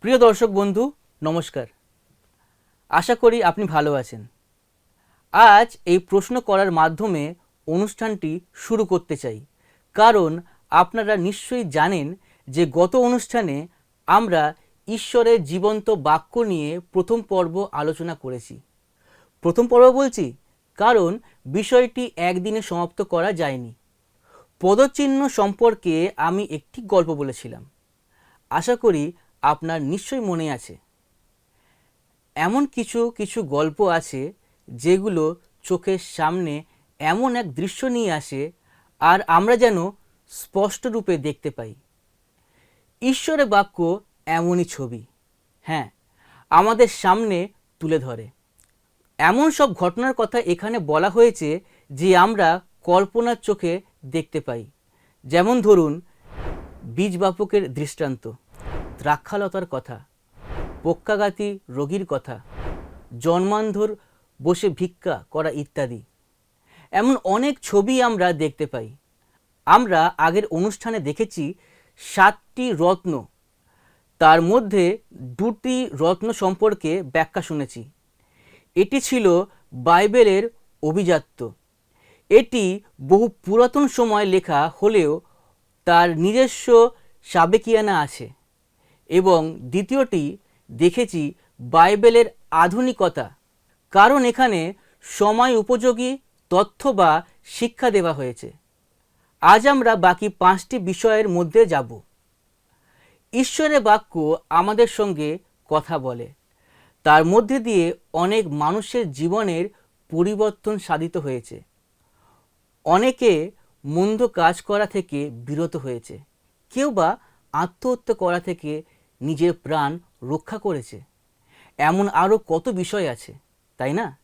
প্রিয় দর্শক বন্ধু, নমস্কার। আশা করি আপনি ভালো আছেন। আজ এই প্রশ্ন করার মাধ্যমে অনুষ্ঠানটি শুরু করতে চাই। কারণ আপনারা নিশ্চয়ই জানেন যে গত অনুষ্ঠানে আমরা ঈশ্বরের জীবন্ত বাক্য নিয়ে প্রথম পর্ব আলোচনা করেছি। প্রথম পর্ব বলছি, কারণ বিষয়টি একদিনে সমাপ্ত করা যায়নি। পদচিহ্ন সম্পর্কে আমি একটি গল্প বলেছিলাম। আশা করি আপনার নিশ্চয়ই মনে আছে। এমন কিছু কিছু গল্প আছে যেগুলো চোখের সামনে এমন এক দৃশ্য নিয়ে আসে আর আমরা যেন স্পষ্ট রূপে দেখতে পাই। ঈশ্বরের বাক্য এমনই ছবি। হ্যাঁ আমাদের সামনে তুলে ধরে। এমন সব ঘটনার কথা এখানে বলা হয়েছে যে আমরা কল্পনার চোখে দেখতে পাই। যেমন ধরুন বীজ বাপকের দৃষ্টান্ত। দ্রাক্ষালতার কথা পক্ষাঘাতী রোগীর কথা, জন্মান্ধর বসে ভিক্ষা করা ইত্যাদি। এমন অনেক ছবি আমরা দেখতে পাই। আমরা আগের অনুষ্ঠানে দেখেছি সাতটি রত্ন। তার মধ্যে দুটি রত্ন সম্পর্কে ব্যাখ্যা শুনেছি। এটি ছিল বাইবেলের অভিজাত্য। এটি বহু পুরাতন সময় লেখা হলেও তার নিজস্ব সাবেকিয়ানা আছে। এবং দ্বিতীয়টি দেখেছি বাইবেলের আধুনিকতা, কারণ এখানে সময় উপযোগী, তথ্য বা শিক্ষা দেওয়া হয়েছে। আজ আমরা বাকি পাঁচটি বিষয়ের মধ্যে যাব। ঈশ্বরের বাক্য আমাদের সঙ্গে কথা বলে। তার মধ্যে দিয়ে অনেক মানুষের জীবনের পরিবর্তন সাধিত হয়েছে। অনেকে মন্দ কাজ করা থেকে বিরত হয়েছে। কেউ বা আত্মহত্যা করা থেকে নিজের প্রাণ রক্ষা করেছে। এমন আরও কত বিষয় আছে, তাই না?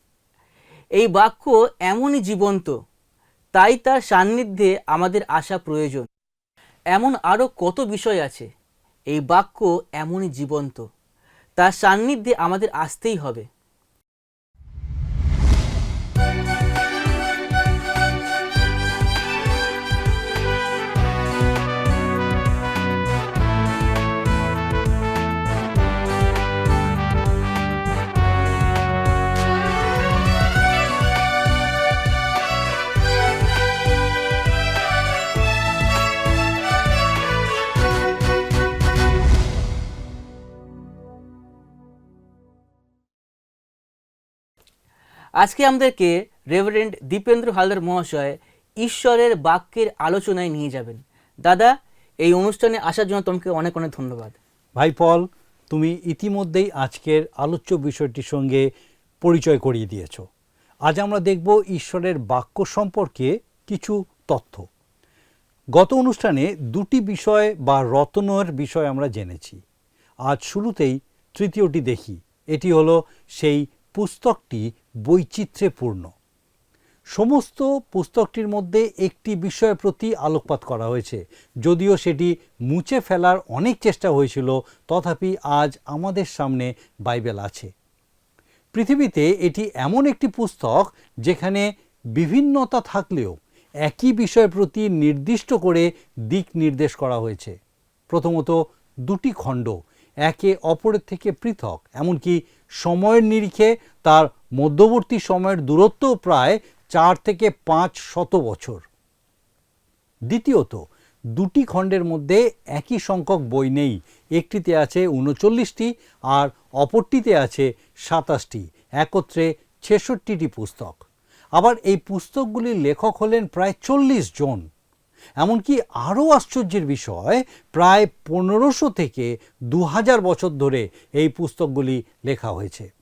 এই বাক্য এমনই জীবন্ত, তাই তার সান্নিধ্যে আমাদের আসা প্রয়োজন। এমন আরও কত বিষয় আছে, এই বাক্য এমনই জীবন্ত, তার সান্নিধ্যে আমাদের আসতেই হবে। আজকে আমাদেরকে রেভারেন্ড দীপেন্দ্র হালদার মহাশয় ঈশ্বরের বাক্যের আলোচনায় নিয়ে যাবেন। দাদা, এই অনুষ্ঠানে আসার জন্য তোমাকে অনেক অনেক ধন্যবাদ। ভাই পল, তুমি ইতিমধ্যেই আজকের আলোচ্য বিষয়টির সঙ্গে পরিচয় করিয়ে দিয়েছ। আজ আমরা দেখব ঈশ্বরের বাক্য সম্পর্কে কিছু তথ্য। গত অনুষ্ঠানে দুটি বিষয় বা রতনের বিষয় আমরা জেনেছি। আজ শুরুতেই তৃতীয়টি দেখি। এটি হলো সেই পুস্তকটি বৈচিত্র্যে পূর্ণ সমস্ত পুস্তকটির মধ্যে একটি বিষয়ের প্রতি আলোকপাত করা হয়েছে। যদিও সেটি মুছে ফেলার অনেক চেষ্টা হয়েছিল, তথাপি আজ আমাদের সামনে বাইবেল আছে। পৃথিবীতে এটি এমন একটি পুস্তক যেখানে বিভিন্নতা থাকলেও একই বিষয়ের প্রতি নির্দিষ্ট করে দিক নির্দেশ করা হয়েছে। প্রথমত দুটি খণ্ড একে অপরের থেকে পৃথক, এমনকি সময়ের নিরিখে তার মধ্যবর্তী সময়ের দূরত্ব প্রায় চার থেকে পাঁচ শত বছর। দ্বিতীয়ত, দুটি খণ্ডের মধ্যে একই সংখ্যক বই নেই, একটিতে আছে উনচল্লিশটি আর অপরটিতে আছে সাতাশটি, একত্রে ছেষট্টিটি পুস্তক। আবার এই পুস্তকগুলির লেখক হলেন প্রায় চল্লিশ জন। এমনকি আরও আশ্চর্যের বিষয়, প্রায় পনেরোশো থেকে দু হাজার বছর ধরে এই পুস্তকগুলি লেখা হয়েছে।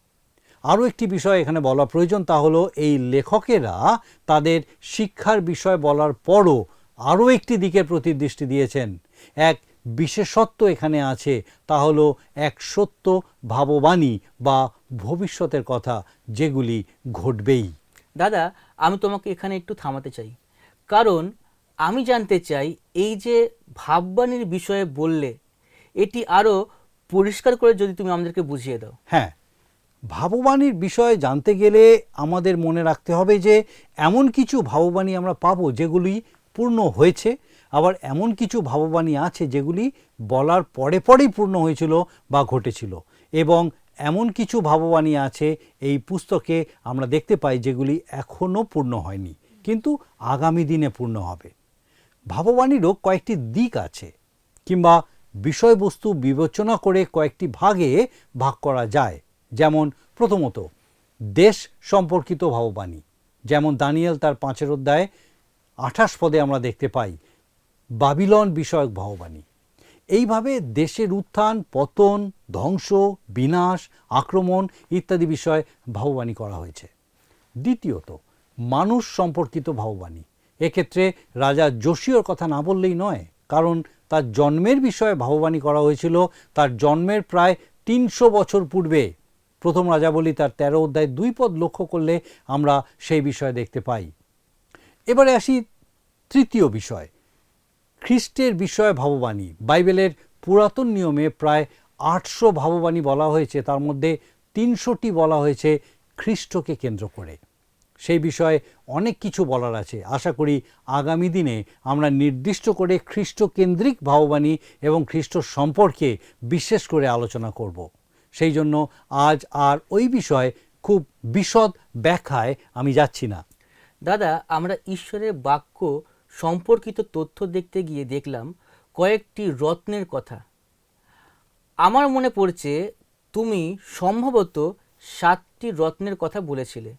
আরও একটি বিষয় এখানে বলা প্রয়োজন তা হলো, এই লেখকেরা তাদের শিক্ষার বিষয় বলার পরও আরও একটি দিকের প্রতি দৃষ্টি দিয়েছেন। এক বিশেষত্ব এখানে আছে, তা হলো এক সত্য ভাববাণী বা ভবিষ্যতের কথা যেগুলি ঘটবেই। দাদা, আমি তোমাকে এখানে একটু থামাতে চাই। কারণ আমি জানতে চাই, এই যে ভাববাণীর বিষয়ে বললে, এটি আরও পরিষ্কার করে যদি তুমি আমাদেরকে বুঝিয়ে দাও। হ্যাঁ ভাববাণীর বিষয়ে জানতে গেলে আমাদের মনে রাখতে হবে যে, এমন কিছু ভাববাণী আমরা পাবো যেগুলি পূর্ণ হয়েছে, আবার এমন কিছু ভাববাণী আছে যেগুলি বলার পরে পরেই পূর্ণ হয়েছিল বা ঘটেছিল। এবং এমন কিছু ভাববাণী আছে এই পুস্তকে আমরা দেখতে পাই যেগুলি এখনও পূর্ণ হয়নি, কিন্তু আগামী দিনে পূর্ণ হবে। ভাববাণীরও কয়েকটি দিক আছে কিংবা বিষয়বস্তু বিবেচনা করে কয়েকটি ভাগে ভাগ করা যায়। যেমন প্রথমত, দেশ সম্পর্কিত ভাববাণী। যেমন দানিয়েল তার পাঁচের অধ্যায় আঠাশ পদে আমরা দেখতে পাই, বাবিলন বিষয়ক ভাববাণী। এইভাবে দেশের উত্থান, পতন, ধ্বংস, বিনাশ, আক্রমণ ইত্যাদি বিষয়ে ভাববাণী করা হয়েছে। দ্বিতীয়ত, মানুষ সম্পর্কিত ভাববাণী। এক্ষেত্রে রাজা যোশীয়র কথা না বললেই নয়, কারণ তার জন্মের বিষয়ে ভাববাণী করা হয়েছিল, তার জন্মের প্রায় তিনশো বছর পূর্বে। প্রথম রাজাবলী তার তেরো অধ্যায় দুই পদ লক্ষ্য করলে আমরা সেই বিষয়ে দেখতে পাই। এবারে আসি তৃতীয় বিষয়, খ্রিস্টের বিষয়ে ভাববাণী। বাইবেলের পুরাতন নিয়মে প্রায় আটশো ভাববাণী বলা হয়েছে, তার মধ্যে তিনশোটি বলা হয়েছে খ্রিস্টকে কেন্দ্র করে। সেই বিষয়ে অনেক কিছু বলার আছে। আশা করি আগামী দিনে আমরা নির্দিষ্ট করে খ্রিস্ট কেন্দ্রিক ভাববাণী এবং খ্রিস্ট সম্পর্কে বিশেষ করে আলোচনা করব। সেই জন্য আজ আর ওই বিষয়ে খুব বিশদ ব্যাখ্যায় আমি যাচ্ছি না। দাদা, আমরা ঈশ্বরের বাক্য সম্পর্কিত তথ্য দেখতে গিয়ে দেখলাম কয়েকটি রত্নের কথা। আমার মনে পড়ছে, তুমি সম্ভবত সাতটি রত্নের কথা বলেছিলে।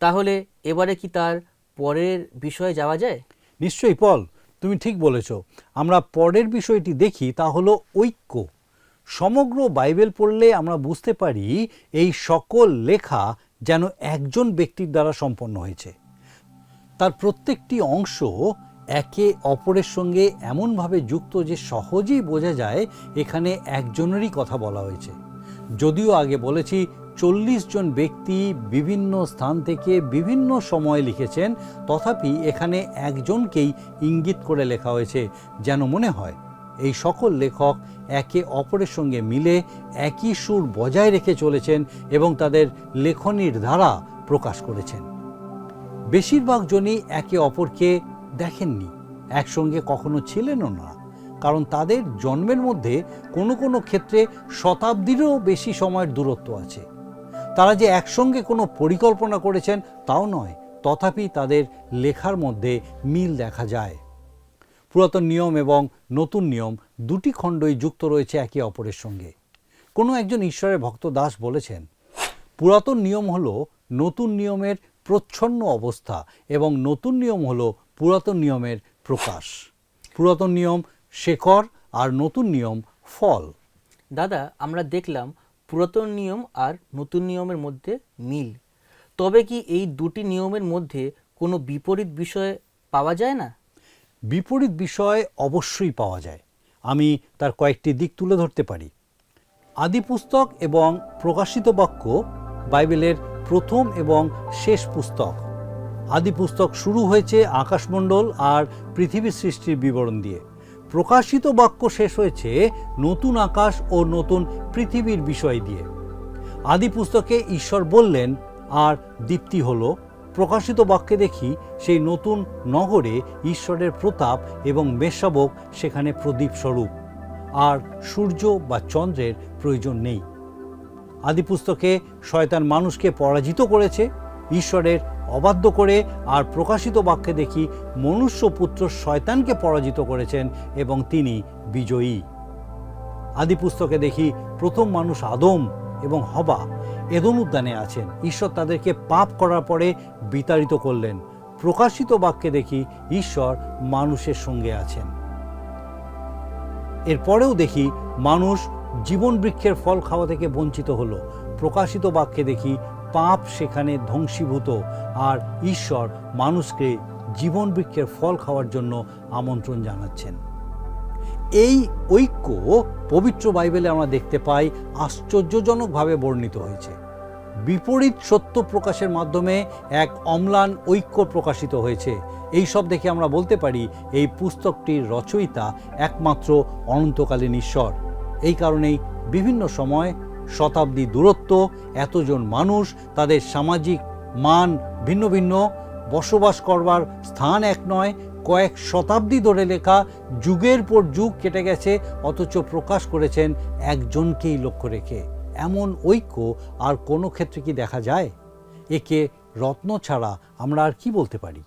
তাহলে এবারে কি তার পরের বিষয়ে যাওয়া যায়? নিশ্চয়ই, পল, তুমি ঠিক বলেছ। আমরা পরের বিষয়টি দেখি, তা হলো ঐক্য। সমগ্র বাইবেল পড়লে আমরা বুঝতে পারি, এই সকল লেখা যেন একজন ব্যক্তির দ্বারা সম্পন্ন হয়েছে। তার প্রত্যেকটি অংশ একে অপরের সঙ্গে এমনভাবে যুক্ত যে সহজেই বোঝা যায়, এখানে একজনেরই কথা বলা হয়েছে। যদিও আগে বলেছি চল্লিশ জন ব্যক্তি বিভিন্ন স্থান থেকে বিভিন্ন সময় লিখেছেন, তথাপি এখানে একজনকেই ইঙ্গিত করে লেখা হয়েছে, যেন মনে হয় এই সকল লেখক একে অপরের সঙ্গে মিলে একই সুর বজায় রেখে চলেছেন এবং তাদের লেখনীর দ্বারা প্রকাশ করেছেন। বেশিরভাগ জনই একে অপরকে দেখেননি, একসঙ্গে কখনো ছিলেনও না, কারণ তাদের জন্মের মধ্যে কোনো কোনো ক্ষেত্রে শতাব্দীরও বেশি সময়ের দূরত্ব আছে। তারা যে একসঙ্গে কোনো পরিকল্পনা করেছেন তাও নয়, তথাপি তাদের লেখার মধ্যে মিল দেখা যায়। পুরাতন নিয়ম এবং নতুন নিয়ম দুটি খণ্ডই যুক্ত রয়েছে একে অপরের সঙ্গে। কোনো একজন ঈশ্বরের ভক্ত দাস বলেছেন, পুরাতন নিয়ম হল নতুন নিয়মের প্রচ্ছন্ন অবস্থা এবং নতুন নিয়ম হল পুরাতন নিয়মের প্রকাশ। পুরাতন নিয়ম শেখর আর নতুন নিয়ম ফল। দাদা, আমরা দেখলাম পুরাতন নিয়ম আর নতুন নিয়মের মধ্যে মিল। তবে কি এই দুটি নিয়মের মধ্যে কোনো বিপরীত বিষয় পাওয়া যায় না? বিপরীত বিষয় অবশ্যই পাওয়া যায়। আমি তার কয়েকটি দিক তুলে ধরতে পারি। আদি পুস্তক এবং প্রকাশিত বাক্য বাইবেলের প্রথম এবং শেষ পুস্তক। আদি পুস্তক শুরু হয়েছে আকাশমণ্ডল আর পৃথিবী সৃষ্টির বিবরণ দিয়ে। প্রকাশিত বাক্য শেষ হয়েছে নতুন আকাশ ও নতুন পৃথিবীর বিষয় দিয়ে। আদি পুস্তকে ঈশ্বর বললেন, আর দীপ্তি হল। প্রকাশিত বাক্যে দেখি সেই নতুন নগরে ঈশ্বরের প্রতাপ এবং মেষশাবক সেখানে প্রদীপ স্বরূপ। আর সূর্য বা চন্দ্রের প্রয়োজন নেই। আদি পুস্তকে শয়তান মানুষকে পরাজিত করেছে, ঈশ্বরের অবাধ্য করে আর প্রকাশিত বাক্যে দেখি মনুষ্য পুত্র শয়তানকে পরাজিত করেছেন এবং তিনি বিজয়ী। আদি পুস্তকে দেখি প্রথম মানুষ আদম এবং হবা এদম উদ্যানে আছেন। ঈশ্বর তাদেরকে পাপ করার পরে বিতাড়িত করলেন। প্রকাশিত বাক্যে দেখি ঈশ্বর মানুষের সঙ্গে আছেন। এরপরেও দেখি মানুষ জীবন বৃক্ষের ফল খাওয়া থেকে বঞ্চিত হলো। প্রকাশিত বাক্যে দেখি পাপ সেখানে ধ্বংসীভূত আর ঈশ্বর মানুষকে জীবন বৃক্ষের ফল খাওয়ার জন্য আমন্ত্রণ জানাচ্ছেন। এই ঐক্য পবিত্র বাইবেলে আমরা দেখতে পাই আশ্চর্যজনকভাবে বর্ণিত হয়েছে। বিপরীত সত্য প্রকাশের মাধ্যমে এক অম্লান ঐক্য প্রকাশিত হয়েছে। এই সব দেখে আমরা বলতে পারি এই পুস্তকটির রচয়িতা একমাত্র অনন্তকালীন ঈশ্বর। এই কারণেই বিভিন্ন সময় শতাব্দী দূরত্ব, এতজন মানুষ, তাদের সামাজিক মান ভিন্ন ভিন্ন, বসবাস করবার স্থান এক নয়, কয়েক শতাব্দী ধরে লেখা যুগের পর যুগ কেটে গেছে, অথচ প্রকাশ করেছেন একজনকেই লক্ষ্য রেখে। এমন ঐক্য আর কোনো ক্ষেত্রে কি দেখা যায়? একে রত্ন ছাড়া আমরা আর কি বলতে পারি?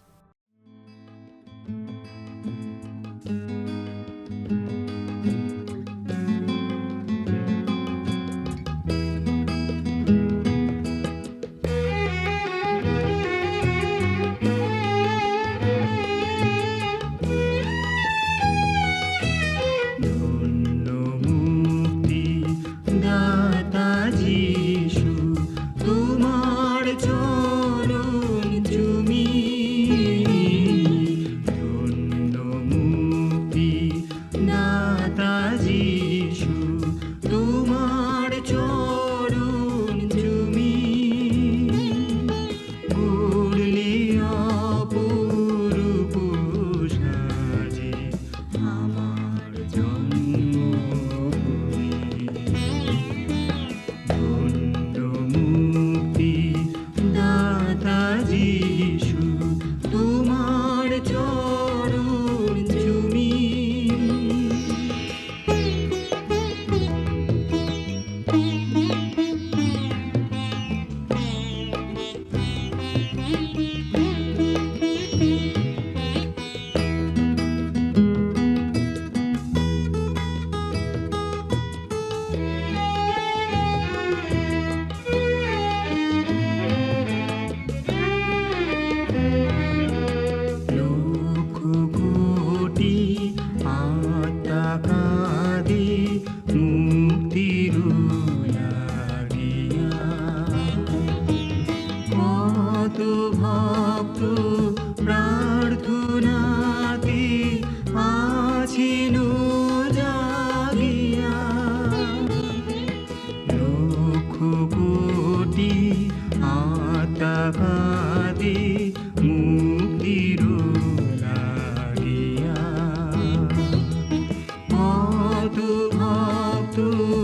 কত ভক্ত প্রার্থনাতে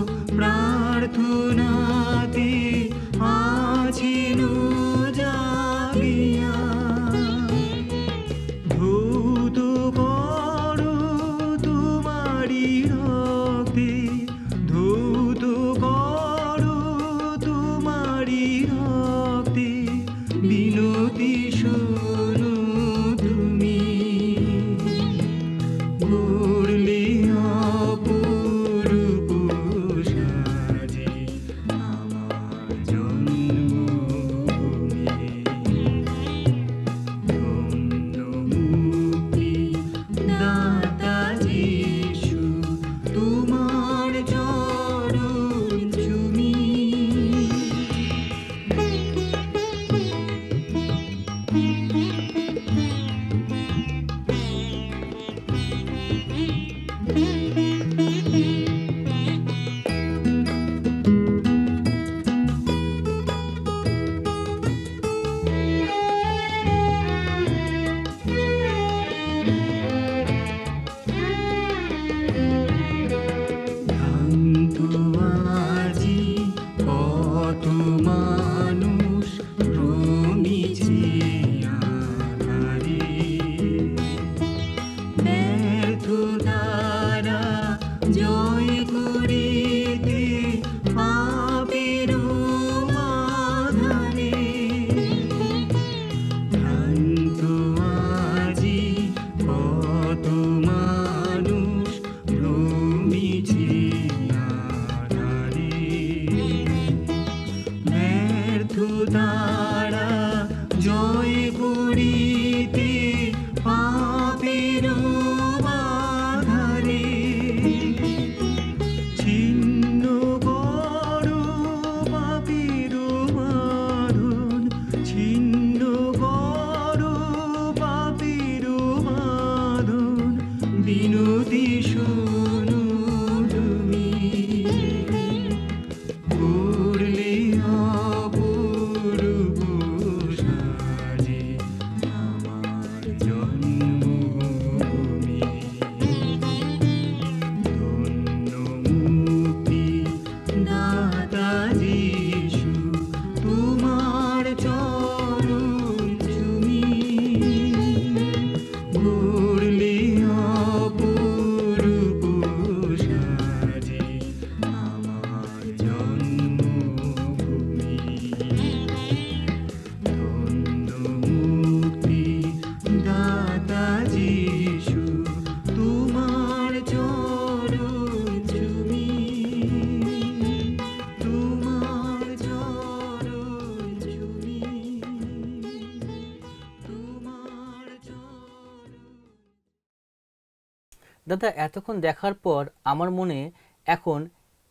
দাদা এতক্ষণ দেখার পর আমার মনে এখন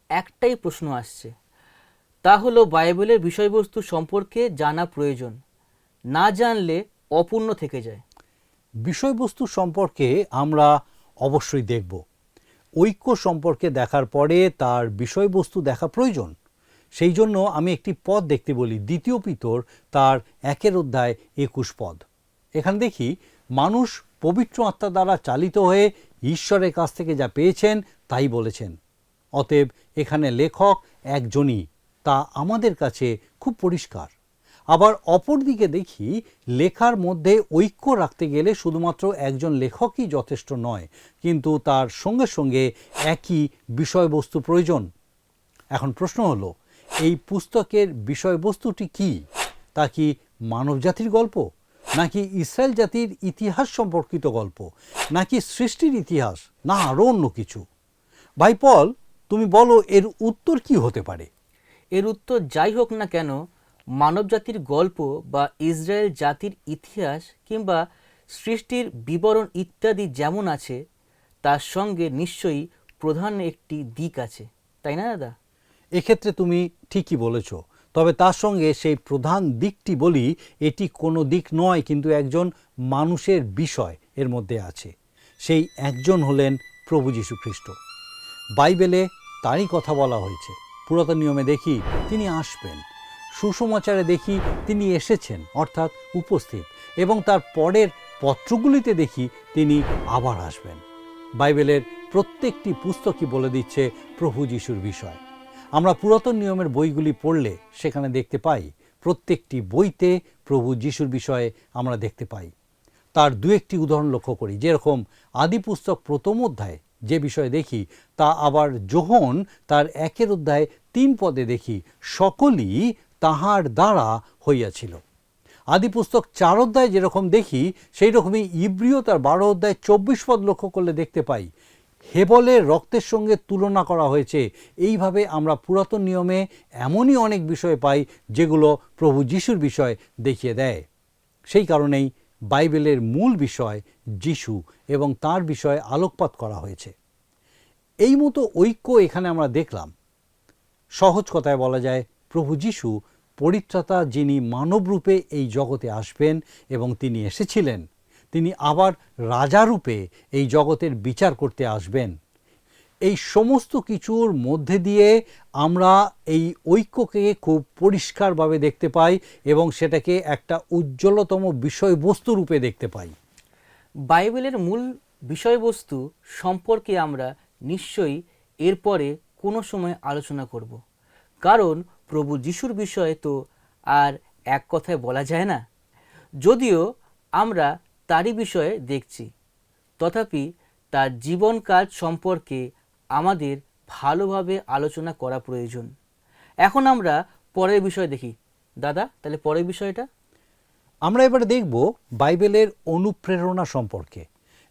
একটাই প্রশ্ন আসছে। তা হলো বাইবেলের বিষয়বস্তু সম্পর্কে জানা প্রয়োজন, না জানলে অপূর্ণ থেকে যায়। বিষয়বস্তু সম্পর্কে আমরা অবশ্যই দেখব। ঐক্য সম্পর্কে দেখার পরে তার বিষয়বস্তু দেখা প্রয়োজন। সেই জন্য আমি একটি পদ দেখতে বলি, দ্বিতীয় পিতর, তার একের অধ্যায় একুশ পদ। এখানে দেখি, মানুষ পবিত্র আত্মা দ্বারা চালিত হয়ে ঈশ্বরের কাছ থেকে যা পেয়েছেন, তাই বলেছেন। অতএব এখানে লেখক একজনই, তা আমাদের কাছে খুব পরিষ্কার। আবার অপরদিকে দেখি, লেখার মধ্যে ঐক্য রাখতে গেলে শুধুমাত্র একজন লেখকই যথেষ্ট নয়, কিন্তু তার সঙ্গে সঙ্গে একই বিষয়বস্তু প্রয়োজন। এখন প্রশ্ন হলো, এই পুস্তকের বিষয়বস্তুটি কি? তা কি মানবজাতির গল্প? নাকি ইসরায়েল জাতির ইতিহাস সম্পর্কিত গল্প নাকি সৃষ্টির ইতিহাস না আরও অন্য কিছু? ভাই পল তুমি বলো এর উত্তর কি হতে পারে? এর উত্তর যাই হোক না কেন মানবজাতির গল্প বা ইসরায়েল জাতির ইতিহাস কিংবা সৃষ্টির বিবরণ ইত্যাদি যেমন আছে তার সঙ্গে নিশ্চয়ই প্রধান একটি দিক আছে। তাই না দাদা? এক্ষেত্রে তুমি ঠিকই বলেছ। তবে তার সঙ্গে সেই প্রধান দিকটি বলি, এটি কোনো দিক নয়, কিন্তু একজন মানুষের বিষয় এর মধ্যে আছে। সেই একজন হলেন প্রভু যীশু খ্রিস্ট বাইবেলে তারই কথা বলা হয়েছে। পুরাতন নিয়মে দেখি তিনি আসবেন। সুসমাচারে দেখি তিনি এসেছেন, অর্থাৎ উপস্থিত। এবং তার পরের পত্রগুলিতে দেখি তিনি আবার আসবেন। বাইবেলের প্রত্যেকটি পুস্তকই বলে দিচ্ছে প্রভু যিশুর বিষয়। আমরা পুরাতন নিয়মের বইগুলি পড়লে সেখানে দেখতে পাই, প্রত্যেকটি বইতে প্রভু যিশুর বিষয়ে আমরা দেখতে পাই। তার দু একটি উদাহরণ লক্ষ্য করি, যেরকম আদি পুস্তক প্রথম অধ্যায় যে বিষয়ে দেখি, তা আবার যোহন তার একের অধ্যায় তিন পদে দেখি, সকলই তাহার দ্বারা হইয়াছিল। আদি পুস্তক চার অধ্যায় যেরকম দেখি সেই রকমই ইব্রিয় তার বারো অধ্যায় চব্বিশ পদ লক্ষ্য করলে দেখতে পাই হেবলের রক্তের সঙ্গে তুলনা করা হয়েছে। এইভাবে আমরা পুরাতন নিয়মে এমনই অনেক বিষয় পাই, যেগুলো প্রভু যিশুর বিষয় দেখিয়ে দেয়। সেই কারণেই বাইবেলের মূল বিষয় যিশু এবং তার বিষয়ে আলোকপাত করা হয়েছে। এই মতো ঐক্য এখানে আমরা দেখলাম। সহজ কথায় বলা যায়, প্রভু যিশু পরিত্রাতা যিনি মানবরূপে এই জগতে আসবেন এবং তিনি এসেছিলেন তিনি আবার রাজারূপে এই জগতের বিচার করতে আসবেন। এই সমস্ত কিছুর মধ্যে দিয়ে আমরা এই ঐক্যকে খুব পরিষ্কারভাবে দেখতে পাই এবং সেটাকে একটা উজ্জ্বলতম বিষয়বস্তু রূপে দেখতে পাই। বাইবেলের মূল বিষয়বস্তু সম্পর্কে আমরা নিশ্চয়ই এরপরে কোনো সময় আলোচনা করব। কারণ প্রভু যিশুর বিষয়ে তো আর এক কথায় বলা যায় না। যদিও আমরা তারই বিষয়ে দেখছি। তথাপি তার জীবন কাজ সম্পর্কে আমাদের ভালোভাবে আলোচনা করা প্রয়োজন। এখন আমরা পরের বিষয় দেখি। দাদা, তাহলে পরের বিষয়টা? আমরা এবারে দেখব বাইবেলের অনুপ্রেরণা সম্পর্কে।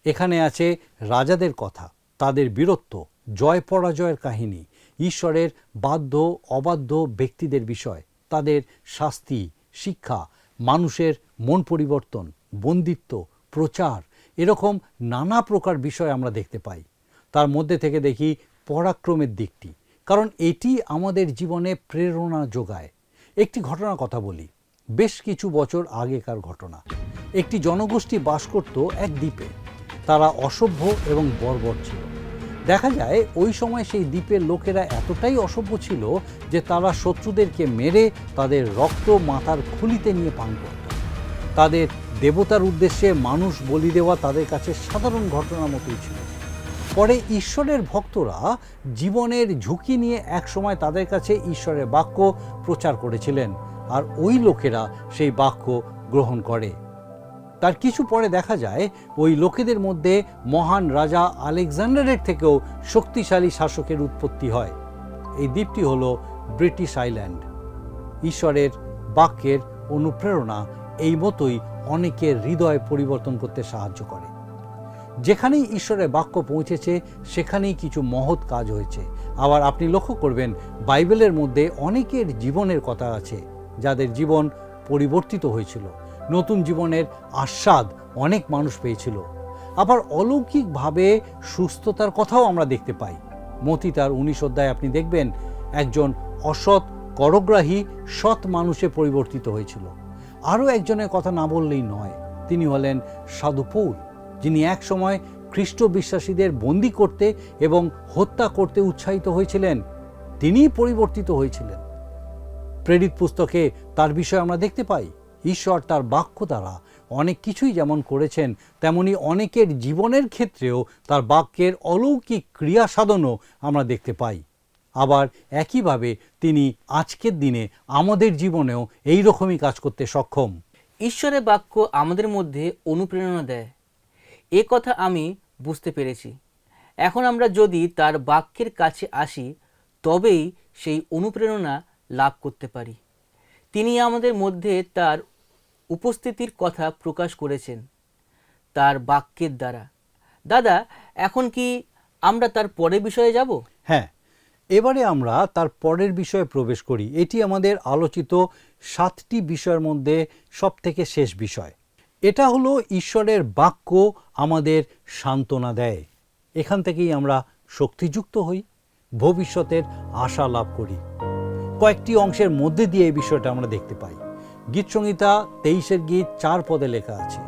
এখানে আছে রাজাদের কথা, তাদের বীরত্ব, জয় পরাজয়ের কাহিনী, ঈশ্বরের বাধ্য, অবাধ্য ব্যক্তিদের বিষয়, তাদের শাস্তি, শিক্ষা, মানুষের মন পরিবর্তন বন্দিত্ব, প্রচার, এরকম নানা প্রকার বিষয় আমরা দেখতে পাই। তার মধ্যে থেকে দেখি পরাক্রমের দিকটি, কারণ এটি আমাদের জীবনে প্রেরণা যোগায়। একটি ঘটনার কথা বলি, বেশ কিছু বছর আগেকার ঘটনা। একটি জনগোষ্ঠী বাস করত এক দ্বীপে, তারা অসভ্য এবং বর্বর ছিল। দেখা যায়, ওই সময় সেই দ্বীপের লোকেরা এতটাই অসভ্য ছিল যে তারা শত্রুদেরকে মেরে তাদের রক্ত মাথার খুলিতে নিয়ে পান করত। তাদের দেবতার উদ্দেশ্যে মানুষ বলি দেওয়া তাদের কাছে সাধারণ ঘটনার মতোই ছিল। পরে ঈশ্বরের ভক্তরা জীবনের ঝুঁকি নিয়ে একসময় তাদের কাছে ঈশ্বরের বাক্য প্রচার করেছিলেন আর ওই লোকেরা সেই বাক্য গ্রহণ করে। তার কিছু পরে দেখা যায়, ওই লোকেদের মধ্যে মহান রাজা আলেকজান্ডারের থেকেও শক্তিশালী শাসকের উৎপত্তি হয়। এই দ্বীপটি হল ব্রিটিশ আইল্যান্ড। ঈশ্বরের বাক্যের অনুপ্রেরণা এই মতোই অনেকের হৃদয় পরিবর্তন করতে সাহায্য করে। যেখানেই ঈশ্বরের বাক্য পৌঁছেছে, সেখানেই কিছু মহৎ কাজ হয়েছে। আবার আপনি লক্ষ্য করবেন, বাইবেলের মধ্যে অনেকের জীবনের কথা আছে, যাদের জীবন পরিবর্তিত হয়েছিল। নতুন জীবনের আস্বাদ অনেক মানুষ পেয়েছিল। আবার অলৌকিকভাবে সুস্থতার কথাও আমরা দেখতে পাই। মতি তার উনিশ অধ্যায় আপনি দেখবেন, একজন অসৎ, করগ্রাহী, সৎ মানুষে পরিবর্তিত হয়েছিল। আরও একজনের কথা না বললেই নয়। তিনি হলেন সাধু পৌল যিনি এক সময় খ্রিস্ট বিশ্বাসীদের বন্দি করতে এবং হত্যা করতে উৎসাহিত হয়েছিলেন। তিনিই পরিবর্তিত হয়েছিলেন। প্রেরিত পুস্তকে তার বিষয়ে আমরা দেখতে পাই, ঈশ্বর তার বাক্য দ্বারা অনেক কিছুই যেমন করেছেন, তেমনি অনেকের জীবনের ক্ষেত্রেও তার বাক্যের অলৌকিক ক্রিয়া সাধনও আমরা দেখতে পাই। আবার একইভাবে তিনি আজকের দিনে আমাদের জীবনেও এই রকমই কাজ করতে সক্ষম। ঈশ্বরের বাক্য আমাদের মধ্যে অনুপ্রেরণা দেয়। এ কথা আমি বুঝতে পেরেছি। এখন আমরা যদি তার বাক্যের কাছে আসি তবেই সেই অনুপ্রেরণা লাভ করতে পারি। তিনি আমাদের মধ্যে তার উপস্থিতির কথা প্রকাশ করেছেন তার বাক্যের দ্বারা। দাদা এখন কি আমরা তার পরের বিষয়ে যাব? হ্যাঁ এবারে আমরা তার পরের বিষয়ে প্রবেশ করি। এটি আমাদের আলোচিত সাতটি বিষয়ের মধ্যে সবথেকে শেষ বিষয়। এটা হলো ঈশ্বরের বাক্য আমাদের সান্ত্বনা দেয়। এখান থেকেই আমরা শক্তিযুক্ত হই, ভবিষ্যতের আশা লাভ করি। কয়েকটি অংশের মধ্যে দিয়ে এই বিষয়টা আমরা দেখতে পাই। গীতসংহিতা তেইশের গীত চার পদে লেখা আছে,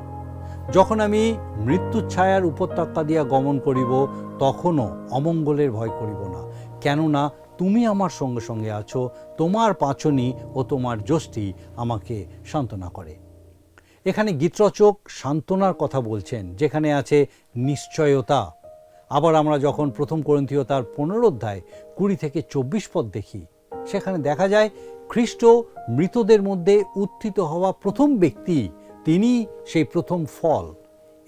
যখন আমি মৃত্যুর ছায়ার উপত্যকা দিয়া গমন করিব, তখনও অমঙ্গলের ভয় করিব না। কেননা তুমি আমার সঙ্গে সঙ্গে আছো, তোমার পাচনি ও তোমার যষ্টি আমাকে সান্ত্বনা করে। এখানে গীতরচক সান্ত্বনার কথা বলছেন, যেখানে আছে নিশ্চয়তা। আবার আমরা যখন প্রথম করন্থীয় তার পনেরো অধ্যায় কুড়ি থেকে চব্বিশ পদ দেখি, সেখানে দেখা যায় খ্রিস্ট মৃতদের মধ্যে উত্থিত হওয়া প্রথম ব্যক্তি তিনি সেই প্রথম ফল।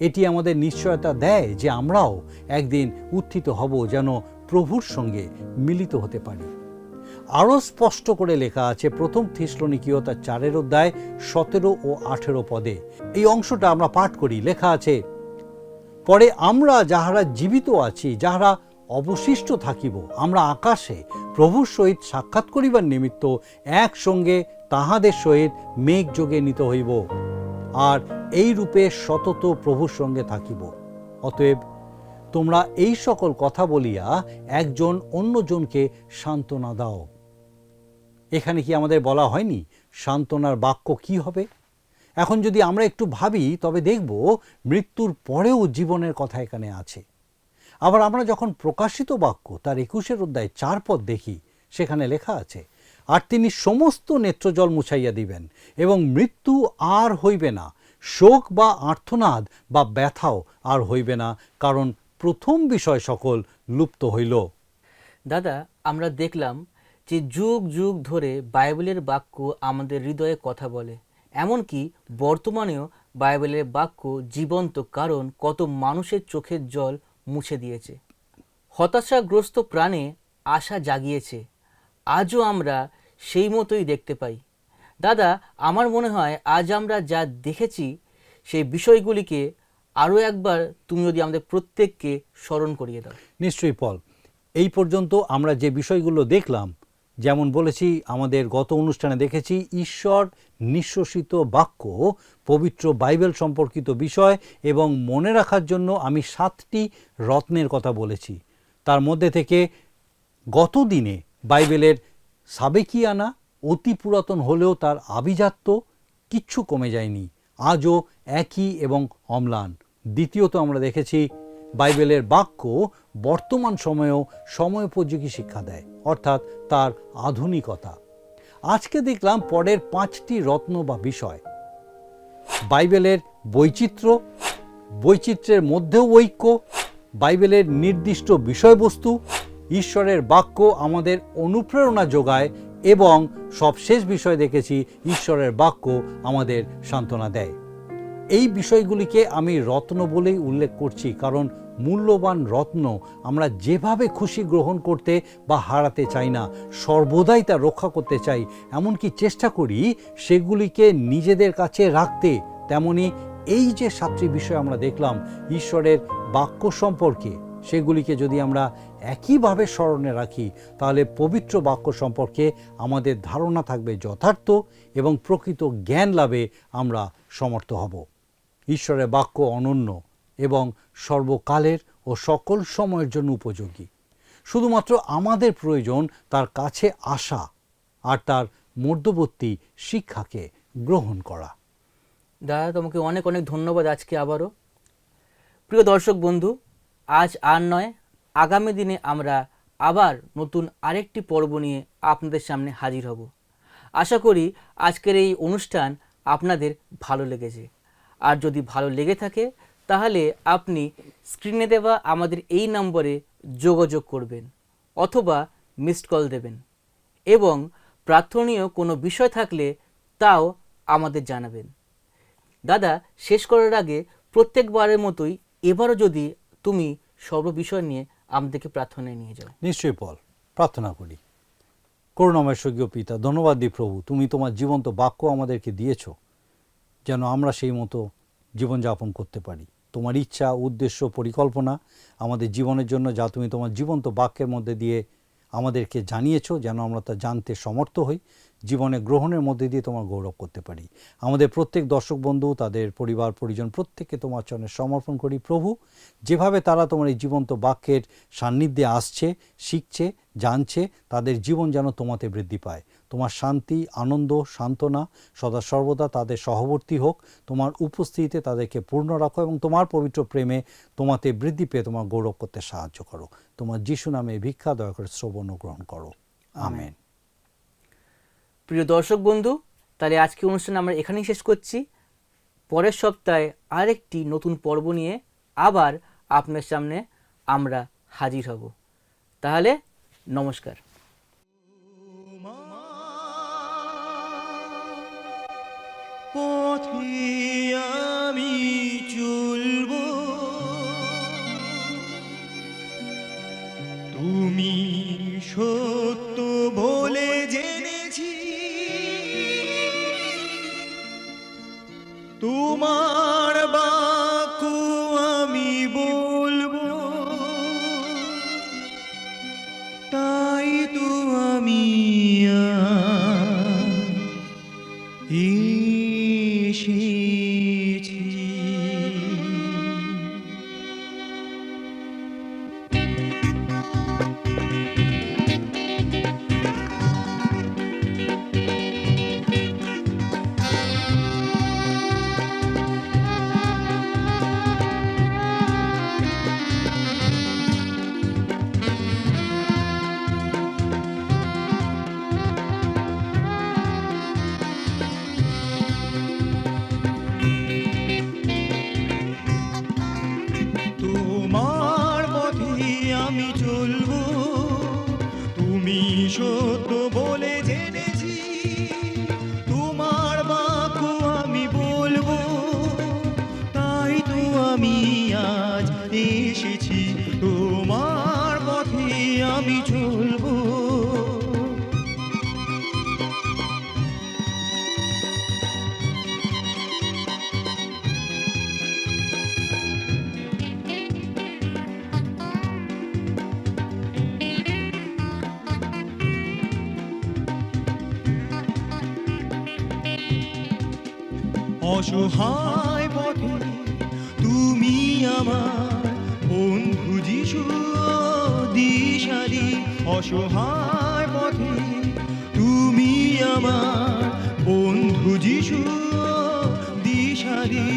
এটি আমাদের নিশ্চয়তা দেয় যে আমরাও একদিন উত্থিত হব যেন প্রভুর সঙ্গে মিলিত হতে পারি। আরও স্পষ্ট করে লেখা আছে, প্রথম থিসলনিকীয় তার চারের অধ্যায় সতেরো ও আঠেরো পদে। এই অংশটা আমরা পাঠ করি। লেখা আছে, পরে আমরা যাহারা জীবিত আছি, যাহারা অবশিষ্ট থাকিব, আমরা আকাশে প্রভুর সহিত সাক্ষাৎ করিবার নিমিত্ত একসঙ্গে তাহাদের সহিত মেঘ যোগে নিত হইব, আর এই রূপে সতত প্রভুর সঙ্গে থাকিব। অতএব তোমরা এই সকল কথা বলিয়া একজন অন্যজনকে সান্ত্বনা দাও। এখানে কি আমাদের বলা হয়নি সান্ত্বনার বাক্য কি হবে? এখন যদি আমরা একটু ভাবি, তবে দেখব মৃত্যুর পরেও জীবনের কথা এখানে আছে। আবার আমরা যখন প্রকাশিত বাক্য, তার একুশের অধ্যায় চার পদ দেখি, সেখানে লেখা আছে, আর তিনি সমস্ত নেত্রজল মুছাইয়া দিবেন, এবং মৃত্যু আর হইবে না। শোক বা আর্থনাদ বা ব্যথাও আর হইবে না, কারণ প্রথম বিষয় সকল লুপ্ত হইল। দাদা, আমরা দেখলাম যে যুগ যুগ ধরে বাইবেলের বাক্য আমাদের হৃদয়ে কথা বলে। এমনকি বর্তমানেও বাইবেলের বাক্য জীবন্ত কারণ কত মানুষের চোখের জল মুছে দিয়েছে। হতাশাগ্রস্ত প্রাণে আশা জাগিয়েছে। আজও আমরা সেই মতোই দেখতে পাই। দাদা, আমার মনে হয় আজ আমরা যা দেখেছি, সেই বিষয়গুলিকে আরও একবার তুমি যদি আমাদের প্রত্যেককে স্মরণ করিয়ে দাও। নিশ্চয়ই, পল। এই পর্যন্ত আমরা যে বিষয়গুলো দেখলাম, যেমন বলেছি, আমাদের গত অনুষ্ঠানে দেখেছি, ঈশ্বর নিঃশ্বসিত বাক্য, পবিত্র বাইবেল সম্পর্কিত বিষয় এবং মনে রাখার জন্য আমি সাতটি রত্নের কথা বলেছি। তার মধ্যে থেকে গত দিনে বাইবেলের সাবেকিয়ানা অতি পুরাতন হলেও তার আভিজাত্য কিচ্ছু কমে যায়নি। আজও একই এবং অম্লান। দ্বিতীয়ত আমরা দেখেছি, বাইবেলের বাক্য বর্তমান সময়েও সময়োপযোগী শিক্ষা দেয়, অর্থাৎ তার আধুনিকতা। আজকে দেখলাম পরের পাঁচটি রত্ন বা বিষয়। বাইবেলের বৈচিত্র্য, বৈচিত্র্যের মধ্যেও ঐক্য, বাইবেলের নির্দিষ্ট বিষয়বস্তু, ঈশ্বরের বাক্য আমাদের অনুপ্রেরণা যোগায় এবং সবশেষ বিষয় দেখেছি, ঈশ্বরের বাক্য আমাদের সান্ত্বনা দেয়। এই বিষয়গুলিকে আমি রত্ন বলেই উল্লেখ করছি, কারণ মূল্যবান রত্ন আমরা যেভাবে খুশি গ্রহণ করতে বা হারাতে চাই না, সর্বদাই তা রক্ষা করতে চাই, এমনকি চেষ্টা করি সেগুলিকে নিজেদের কাছে রাখতে, তেমনি এই যে সাতটি বিষয় আমরা দেখলাম, ঈশ্বরের বাক্য সম্পর্কে সেগুলিকে যদি আমরা একইভাবে স্মরণে রাখি, তাহলে পবিত্র বাক্য সম্পর্কে আমাদের ধারণা থাকবে যথার্থ এবং প্রকৃত জ্ঞান লাভে আমরা সমর্থ হব। ঈশ্বরের বাক্য অনন্য এবং সর্বকালের ও সকল সময়ের জন্য উপযোগী। শুধুমাত্র আমাদের প্রয়োজন তার কাছে আসা আর তার মধ্যবর্তী শিক্ষাকে গ্রহণ করা। দাদা, তোমাকে অনেক অনেক ধন্যবাদ আজকে আবারও। প্রিয় দর্শক বন্ধু আজ আর নয়, আগামী দিনে আমরা আবার নতুন আরেকটি পর্ব নিয়ে আপনাদের সামনে হাজির হব। আশা করি আজকের এই অনুষ্ঠান আপনাদের ভালো লেগেছে। আর যদি ভালো লেগে থাকে, তাহলে আপনি স্ক্রিনে দেওয়া আমাদের এই নম্বরে যোগাযোগ করবেন অথবা মিসড কল দেবেন এবং প্রার্থনীয় কোনো বিষয় থাকলে তাও আমাদের জানাবেন। দাদা, শেষ করার আগে প্রত্যেকবারের মতোই এবারও যদি তুমি সর্ব বিষয় নিয়ে আমাদেরকে প্রার্থনায় নিয়ে যাও। নিশ্চয়ই পল, প্রার্থনা করি। করুণাময় স্বর্গীয় পিতা, ধন্যবাদ দি প্রভু, তুমি তোমার জীবন্ত বাক্য আমাদেরকে দিয়েছ, যেন আমরা সেই মতো জীবনযাপন করতে পারি। তোমার ইচ্ছা, উদ্দেশ্য, পরিকল্পনা আমাদের জীবনের জন্য, যা তুমি তোমার জীবন্ত বাক্যের মধ্যে দিয়ে আমাদেরকে জানিয়েছ যেন আমরা তা জানতে সমর্থ হই। জীবনে গ্রহণের মধ্যে দিয়ে তোমার গৌরব করতে পারি। আমাদের প্রত্যেক দর্শক বন্ধু, তাদের পরিবার, পরিজন প্রত্যেককে তোমার চরণে সমর্পণ করি। প্রভু, যেভাবে তারা তোমার এই জীবন্ত বাক্যের সান্নিধ্যে আসছে, শিখছে, জানছে, তাদের জীবন যেন তোমাতে বৃদ্ধি পায়। তোমার শান্তি আনন্দ সান্ত্বনা সদা সর্বদা তাদের সহবর্তী হোক। তোমার উপস্থিতিতে তাদেরকে পূর্ণ রাখো এবং তোমার পবিত্র প্রেমে তোমাতে বৃদ্ধি পেয়ে তোমার গৌরব করতে সাহায্য করো। তোমার যিশু নামে ভিক্ষা দয়া করে শ্রবণ গ্রহণ করো। আমেন। প্রিয় দর্শক বন্ধু তাহলে আজকে অনুষ্ঠান আমরা এখানেই শেষ করছি। পরের সপ্তাহে আরেকটি নতুন পর্ব নিয়ে আবার আপনার সামনে আমরা হাজির হব। তাহলে নমস্কার। পথে আমি চলব। অসহায় পথে তুমি আমার বন্ধু যিশু দিশারি অসহায় পথে তুমি আমার বন্ধু যিশু দিশারি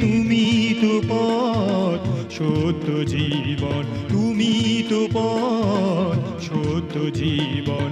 তুমি তো পথ সত্য জীবন, তুমি তো পথ সত্য জীবন